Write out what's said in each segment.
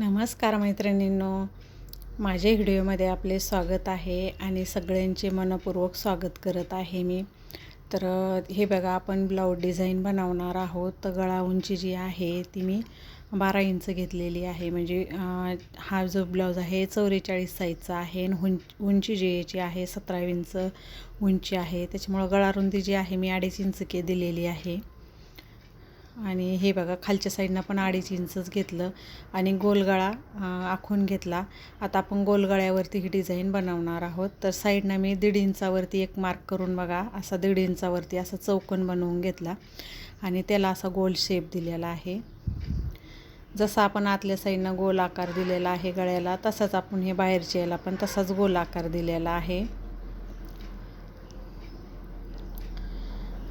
नमस्कार मैत्रिणींनो. माझ्या व्हिडिओमध्ये आपले स्वागत आहे आणि सगळ्यांचे मनपूर्वक स्वागत करत आहे मी. तर हे बघा आपण ब्लाऊज डिझाईन बनवणार आहोत. तर गळा उंची जी आहे ती मी बारा इंच घेतलेली आहे. म्हणजे हा जो ब्लाऊज आहे चौवेचाळीस साईजचा आहे आणि हुं उंची जी याची आहे सतरा इंच उंची आहे. त्याच्यामुळं गळा रुंदी जी आहे मी अडीच इंच के दिलेली आहे. आणि हे बघा खालच्या साईडनं पण अडीच इंचच घेतलं आणि गोलगळा आखून घेतला. आता आपण गोलगळ्यावरती ही डिझाईन बनवणार आहोत. तर साईडनं मी दीड इंचावरती एक मार्क करून बघा असा दीड इंचावरती असा चौकन बनवून घेतला. आणि त्याला असा गोल शेप दिलेला आहे. जसा आपण आतल्या साईडनं गोल आकार दिलेला आहे गळ्याला तसाच आपण हे बाहेरच्या याला पण तसाच गोल आकार दिलेला आहे.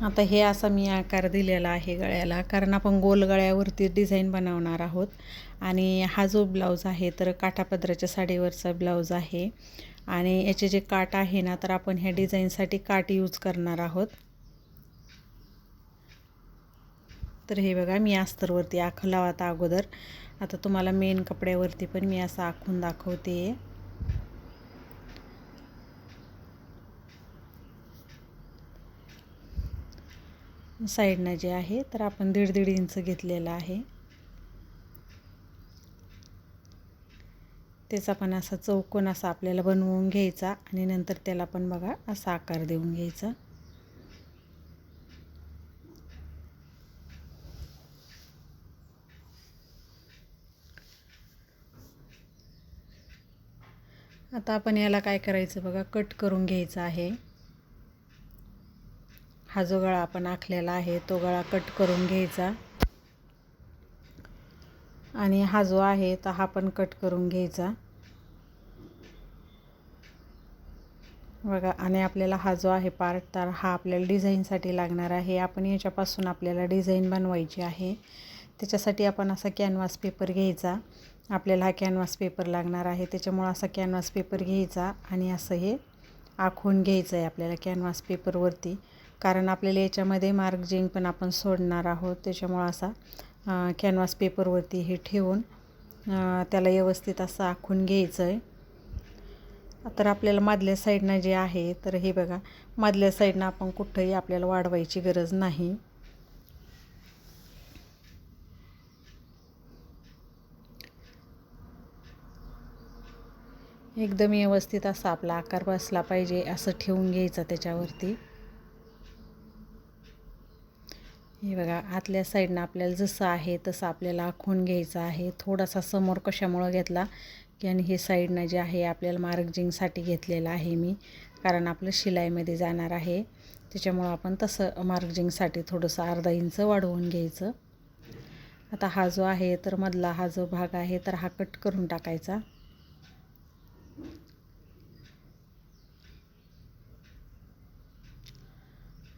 आता हे असा मी आकार दिलेला आहे गळ्याला कारण आपण गोल गळ्यावरती डिझाईन बनवणार आहोत. आणि हा जो ब्लाऊज आहे तर काठापदराच्या साडीवरचा ब्लाऊज आहे. आणि याचे जे काठ आहे ना तर आपण ह्या डिझाईनसाठी काट यूज करणार आहोत. तर हे बघा मी अस्तरवरती आखलं आता अगोदर. आता तुम्हाला मेन कपड्यावरती पण मी असं आखून दाखवते. साईडनं जे आहे तर आपण दीड दीड इंच घेतलेलं आहे. त्याचा पण असा चौकोन असा आपल्याला बनवून घ्यायचा आणि नंतर त्याला पण बघा असा आकार देऊन घ्यायचा. आता आपण याला काय करायचं बघा कट करून घ्यायचं आहे. हा जो गळा आपण आखलेला आहे तो गळा कट करून घ्यायचा. आणि हा जो आहे तर हा पण कट करून घ्यायचा. बघा आणि आपल्याला हा जो आहे पार्ट तर हा आपल्याला डिझाईनसाठी लागणार आहे. आपण याच्यापासून आपल्याला डिझाईन बनवायची आहे. त्याच्यासाठी आपण असा कॅनव्हास पेपर घ्यायचा. आपल्याला हा कॅनव्हास पेपर लागणार आहे. त्याच्यामुळं असा कॅनव्हास पेपर घ्यायचा आणि असं हे आखून घ्यायचं आहे आपल्याला कॅनव्हास पेपरवरती कारण आपल्याला याच्यामध्ये मार्जिन पण आपण सोडणार आहोत. त्याच्यामुळं असा कॅनव्हास पेपरवरती हे ठेवून त्याला व्यवस्थित असं आखून घ्यायचं आहे तर आपल्याला मधल्या साईडनं जे आहे तर हे बघा मधल्या साईडनं आपण कुठंही आपल्याला वाढवायची गरज नाही. एकदम व्यवस्थित असा आपला आकार बसला पाहिजे असं ठेवून घ्यायचं त्याच्यावरती. हे बघा आतल्या साईडनं आपल्याला जसं आहे तसं आपल्याला आखून घ्यायचं आहे. थोडासा समोर कशामुळं घेतला की आणि हे साईडनं जे आहे आपल्याला मार्जिंगसाठी घेतलेलं आहे मी. कारण आपलं शिलाईमध्ये जाणार आहे. त्याच्यामुळं आपण तसं मार्जिंगसाठी थोडंसं अर्धा इंच वाढवून घ्यायचं. आता हा जो आहे तर मधला हा जो भाग आहे तर हा कट करून टाकायचा.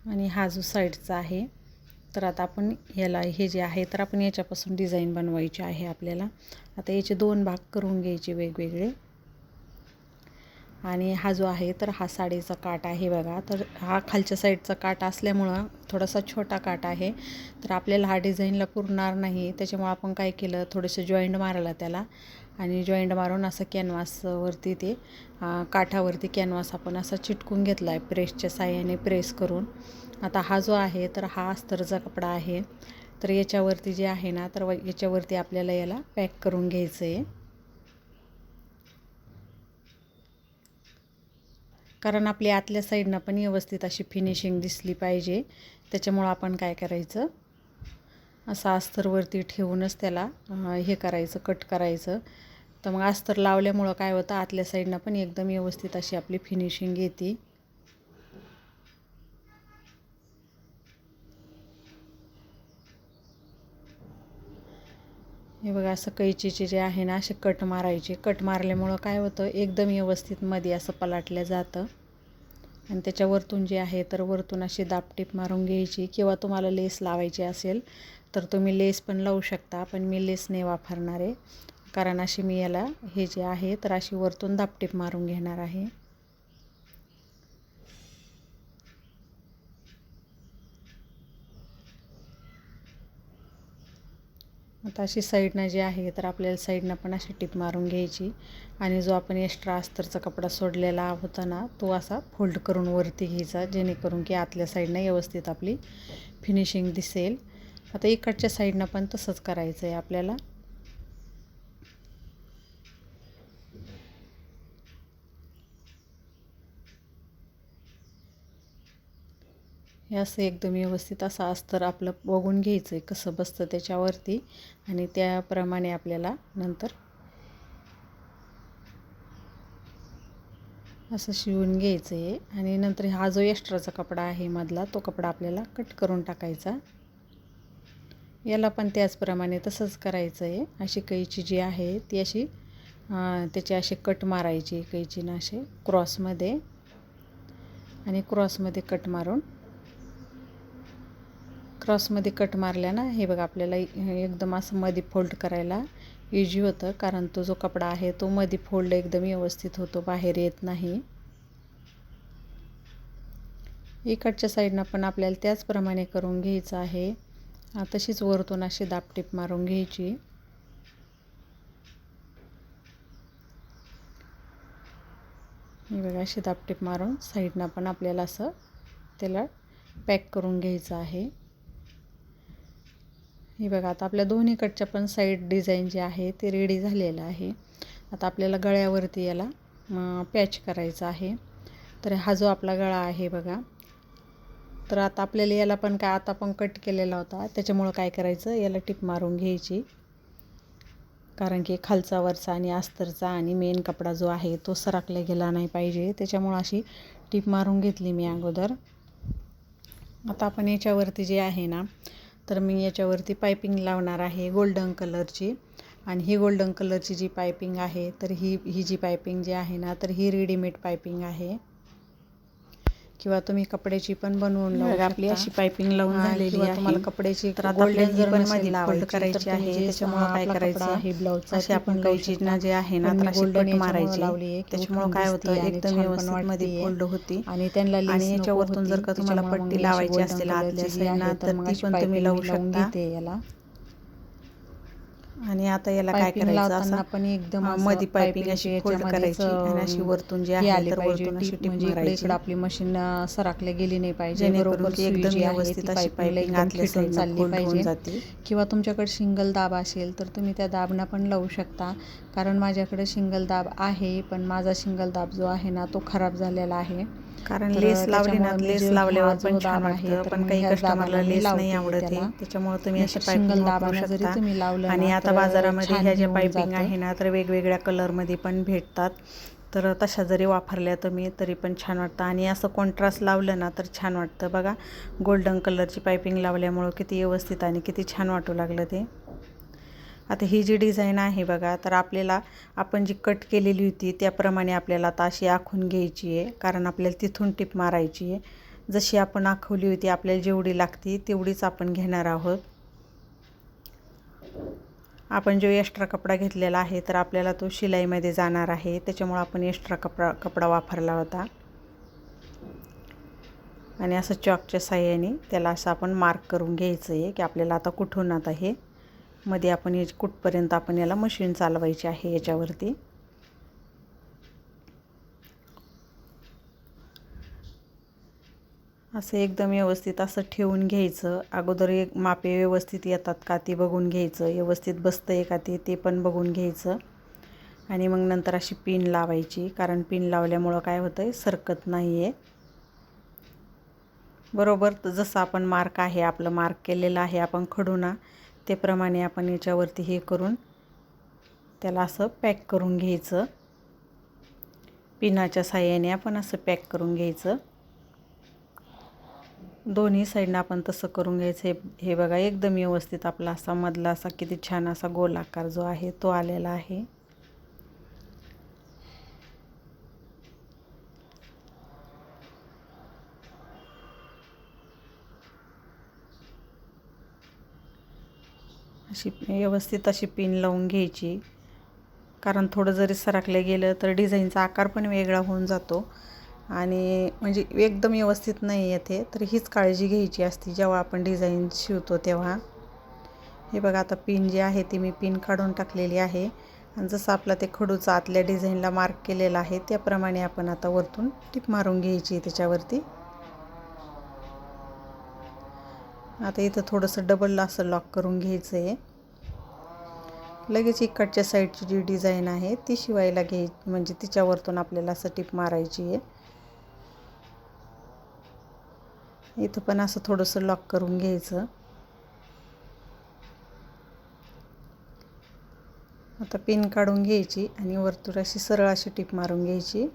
आणि हा जो साईडचा आहे तर आता आपण याला हे जे आहे तर आपण याच्यापासून डिझाईन बनवायची आहे आपल्याला. आता याचे दोन भाग करून घ्यायचे वेगवेगळे. आणि हा जो आहे तर हा साडीचा काट आहे बघा. तर हा खालच्या साईडचा काट असल्यामुळं थोडासा छोटा काट आहे. तर आपल्याला हा डिझाईनला पुरणार नाही. त्याच्यामुळं आपण काय केलं थोडंसं जॉईंट मारला त्याला. आणि जॉईंट मारून असं कॅनव्हासवरती ते काठावरती कॅनव्हास आपण असा चिटकून घेतला आहे प्रेसच्या साह्याने प्रेस करून. आता हा जो आहे तर हा अस्तरचा कपडा आहे. तर याच्यावरती जे आहे ना तर याच्यावरती आपल्याला याला पॅक करून घ्यायचं आहे कारण आपल्या आतल्या साईडनं पण व्यवस्थित अशी फिनिशिंग दिसली पाहिजे. त्याच्यामुळं आपण काय करायचं? असं अस्तरवरती ठेवूनच त्याला हे करायचं कट करायचं. तर मग अस्तर लावल्यामुळं काय होतं? आतल्या साईडनं पण एकदम व्यवस्थित अशी आपली फिनिशिंग येते. हे बघा असं कैचीचे जे आहे ना असे कट मारायचे. कट मारल्यामुळं काय होतं एकदम व्यवस्थित मध्ये असं पलाटलं जातं. आणि त्याच्यावरतून जे आहे तर वरतून अशी दापटीप मारून घ्यायची. किंवा तुम्हाला लेस लावायची असेल तर तुम्ही लेस पण लावू शकता. पण मी लेस नाही वापरणार आहे. कारण अशी मी याला हे जे आहे तर अशी वरतून दापटीप मारून घेणार आहे. आता अशी साईडनं जी आहे तर आपल्याला साईडनं पण अशी टिप मारून घ्यायची. आणि जो आपण एक्स्ट्रा अस्तरचा कपडा सोडलेला होता ना तो असा फोल्ड करून वरती घ्यायचा जेणेकरून की आतल्या साईडनं व्यवस्थित आपली फिनिशिंग दिसेल. आता इकडच्या साईडनं पण तसंच करायचं आहे आपल्याला. हे असं एकदम व्यवस्थित असं अस्तर आपलं बघून घ्यायचं आहे कसं बसतं त्याच्यावरती. आणि त्याप्रमाणे आपल्याला नंतर असं शिवून घ्यायचं आहे. आणि नंतर हा जो एक्स्ट्राचा कपडा आहे मधला तो कपडा आपल्याला कट करून टाकायचा. याला पण त्याचप्रमाणे तसंच करायचं आहे. अशी कैची जी आहे ती अशी त्याची अशी कट मारायची कैचीनं असे क्रॉसमध्ये आणि क्रॉसमध्ये कट मारून क्रॉसमध्ये कट मारल्या ना हे बघा आपल्याला एकदम असं मध्ये फोल्ड करायला इजी होतं कारण तो जो कपडा आहे तो मध्ये फोल्ड एकदम व्यवस्थित होतो बाहेर येत नाही. इकडच्या साईडनं पण आपल्याला त्याचप्रमाणे करून घ्यायचं आहे. तशीच वरतून अशी दापटीप मारून घ्यायची. हे बघा अशी दापटीप मारून साईडनं पण आपल्याला असं त्याला पॅक करून घ्यायचं आहे. हे बघा आता आपल्या दोन्हीकडच्या पण साईड डिझाईन जे आहे ते रेडी झालेलं आहे. आता आपल्याला गळ्यावरती याला पॅच करायचं आहे. तर हा जो आपला गळा आहे बघा तर आता आपल्याला याला पण काय आता पण कट केलेला होता. त्याच्यामुळं काय करायचं याला टिप मारून घ्यायची. कारण की खालचा वरचा आणि अस्तरचा आणि मेन कपडा जो आहे तो सरकला गेला नाही पाहिजे. त्याच्यामुळं अशी टिप मारून घेतली मी अगोदर. आता आपण याच्यावरती जे आहे ना तर मी याच्यावरती पायपिंग लावणार आहे गोल्डन कलरची. आणि ही गोल्डन कलरची जी पायपिंग आहे तर ही ही जी पायपिंग जी आहे ना तर ही रेडीमेड पायपिंग आहे. किंवा तुम्ही कपड्याची पण बनवून लावू आपली अशी पायपिंग लावून झालेली आहे. तुम्हाला कपड्याची जर मध्ये फोल्ड करायची आहे त्याच्यामुळे काय करायचं आहे ब्लाऊज अशी आपण कैचीना जे आहे ना तर कट मारायची लावली त्याच्यामुळे काय होतं एकदम व्यवस्थित मध्ये फोल्ड होती आणि त्यांना आणि याच्यावरतून जर का तुम्हाला पट्टी लावायची असेल आतल्या साईडला तर ती पण तुम्ही लावू शकता. याला. आणि आता याला काय करायचं असं? आपण एकदम मध्ये पायपिंग अशी फोल्ड करायची आणि अशी वरतून जी आहे तर वरतून अशी टिप म्हणजे मारायची. आपली मशीन सरकल्या गेली नाही पाहिजे बरोबर एकदम व्यवस्थित अशी पायपिंग आतल्या साईडला चालली फोल्ड होऊन पाहिजे. जाते. किंवा तुमच्याकडे सिंगल दाब असेल तर तुम्ही त्या दाबना पण लावू शकता. कारण माझ्याकडे सिंगल दाब आहे पण माझा सिंगल दाब जो आहे ना तो खराब झालेला आहे. कारण लेस लावली ना लेस म्हणजे लावल्यावर पण छान आहे, वाटतं पण काही कस्टमरला लेस नाही आवडत आहे. त्याच्यामुळे तुम्ही अशी पायपिंग वापरू शकता. आणि आता बाजारामध्ये ह्या ज्या पायपिंग. आहे ना तर वेगवेगळ्या कलरमध्ये पण भेटतात. तर तशा जरी वापरल्या तुम्ही तरी पण छान वाटतं. आणि असं कॉन्ट्रास्ट लावलं ना तर छान वाटतं. बघा गोल्डन कलरची पायपिंग लावल्यामुळं किती व्यवस्थित आणि किती छान वाटू लागलं ते. आता ही जी डिझाईन आहे बघा तर आपल्याला आपण जी कट केलेली होती त्याप्रमाणे आपल्याला आता अशी आखून घ्यायची आहे कारण आपल्याला तिथून टिप मारायची आहे. जशी आपण आखवली होती आपल्याला जेवढी लागती तेवढीच आपण घेणार आहोत. आपण जो एक्स्ट्रा कपडा घेतलेला आहे तर आपल्याला तो शिलाईमध्ये जाणार आहे. त्याच्यामुळं आपण एक्स्ट्रा कपडा कपडा वापरला होता. आणि असं चॉकच्या साह्याने त्याला असं आपण मार्क करून घ्यायचं आहे की आपल्याला आता कुठून आता हे मध्ये आपण हे कुठपर्यंत आपण याला मशीन चालवायची आहे याच्यावरती. असं एकदम व्यवस्थित असं ठेवून घ्यायचं. अगोदर एक मापे व्यवस्थित येतात का ते बघून घ्यायचं. व्यवस्थित बसतं आहे का ते ते पण बघून घ्यायचं. आणि मग नंतर अशी पिन लावायची. कारण पिन लावल्यामुळं काय होतं आहे सरकत नाही आहे बरोबर? जसं आपण मार्क आहे आपलं मार्क केलेलं आहे आपण खडूना त्याप्रमाणे आपण याच्यावरती हे करून त्याला असं पॅक करून घ्यायचं. पिनाच्या साह्याने आपण असं पॅक करून घ्यायचं. दोन्ही साईडनं आपण तसं करून घ्यायचं. हे हे बघा एकदम व्यवस्थित आपला असा मधला असा किती छान असा गोल आकार जो आहे तो आलेला आहे. अशी व्यवस्थित अशी पिन लावून घ्यायची. कारण थोडं जरी सरकलं गेलं तर डिझाईनचा आकार पण वेगळा होऊन जातो. आणि म्हणजे एकदम व्यवस्थित नाही येते तर हीच काळजी घ्यायची असते जेव्हा आपण डिझाईन शिवतो तेव्हा. हे बघा आता पिन जी आहे ती मी पिन काढून टाकलेली आहे. आणि जसं आपला ते खडूचा आतल्या डिझाईनला मार्क केलेला आहे त्याप्रमाणे आपण आता वरतून टिप मारून घ्यायची त्याच्यावरती. आता इथं थोडंसं डबल असं लॉक करून घ्यायचं आहे लगेच इकडच्या साईडची जी डिझाईन आहे ती शिवायला घ्याय म्हणजे तिच्यावरतून आपल्याला असं टिप मारायची आहे. इथं पण असं थोडंसं लॉक करून घ्यायचं. आता पिन काढून घ्यायची आणि वरतून अशी सरळ अशी टिप मारून घ्यायची.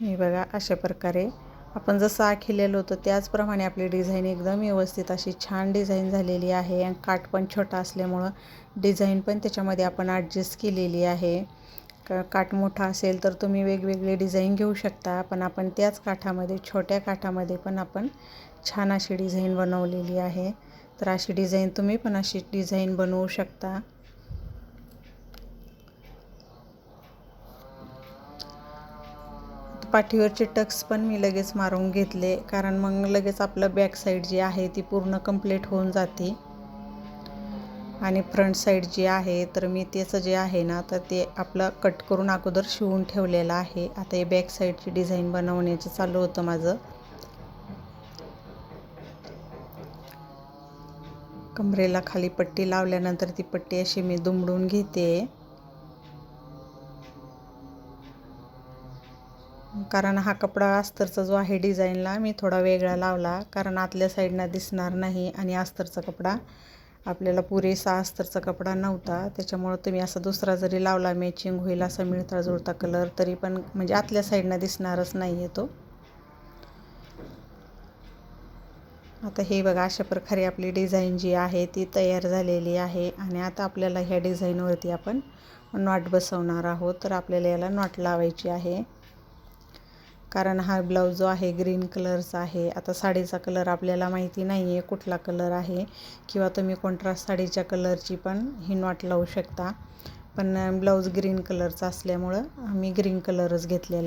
हे बघा अशा प्रकारे. आपण जसं आखिलेलं होतं त्याचप्रमाणे आपली डिझाईन एकदम व्यवस्थित अशी छान डिझाईन झालेली आहे. आणि काठ पण छोटा असल्यामुळं डिझाईन पण त्याच्यामध्ये आपण ॲडजस्ट केलेली आहे. का काठ मोठा असेल तर तुम्ही वेगवेगळे डिझाईन घेऊ शकता पण आपण त्याच काठामध्ये छोट्या काठामध्ये पण आपण छान अशी डिझाईन बनवलेली आहे. तर अशी डिझाईन तुम्ही पण अशी डिझाईन बनवू शकता. पाठीवरचे टक्स पण मी लगेच मारून घेतले कारण मग लगेच आपलं बॅक साईड जी आहे ती पूर्ण कंप्लीट होऊन जाते. आणि फ्रंट साईड जी आहे तर मी त्याचं जे आहे ना तर ते आपलं कट करून अगोदर शिवून ठेवलेलं आहे. आता हे बॅक साईडची डिझाईन बनवण्याचं चालू होतं माझं. कमरेला खाली पट्टी लावल्यानंतर ती पट्टी अशी मी दुमडून घेते. कारण हा कपडा अस्तरचा जो आहे डिझाईनला मी थोडा वेगळा लावला. कारण आतल्या साईडनं दिसणार नाही आणि अस्तरचा कपडा. आपल्याला पुरेसा अस्तरचा कपडा नव्हता. त्याच्यामुळं तुम्ही असा दुसरा जरी लावला मॅचिंग होईल असा मिळता जुळता कलर तरी पण म्हणजे आतल्या साईडनं दिसणारच नाही आहे तो. आता हे बघा अशा प्रकारे आपली डिझाईन जी आहे ती तयार झालेली आहे. आणि आता आपल्याला ह्या डिझाईनवरती आपण नॉट बसवणार आहोत. तर आपल्याला याला नॉट लावायची आहे. कारण हा ब्लाऊज जो आहे ग्रीन कलरचा आहे. आता साडीचा कलर आपल्याला माहिती नाही आहे कुठला कलर आहे किंवा तुम्ही कॉन्ट्रास्ट साडीच्या कलरची पण ही नॉट लावू शकता. पण ब्लाऊज ग्रीन कलरचा असल्यामुळं मी ग्रीन कलरच घेतलेला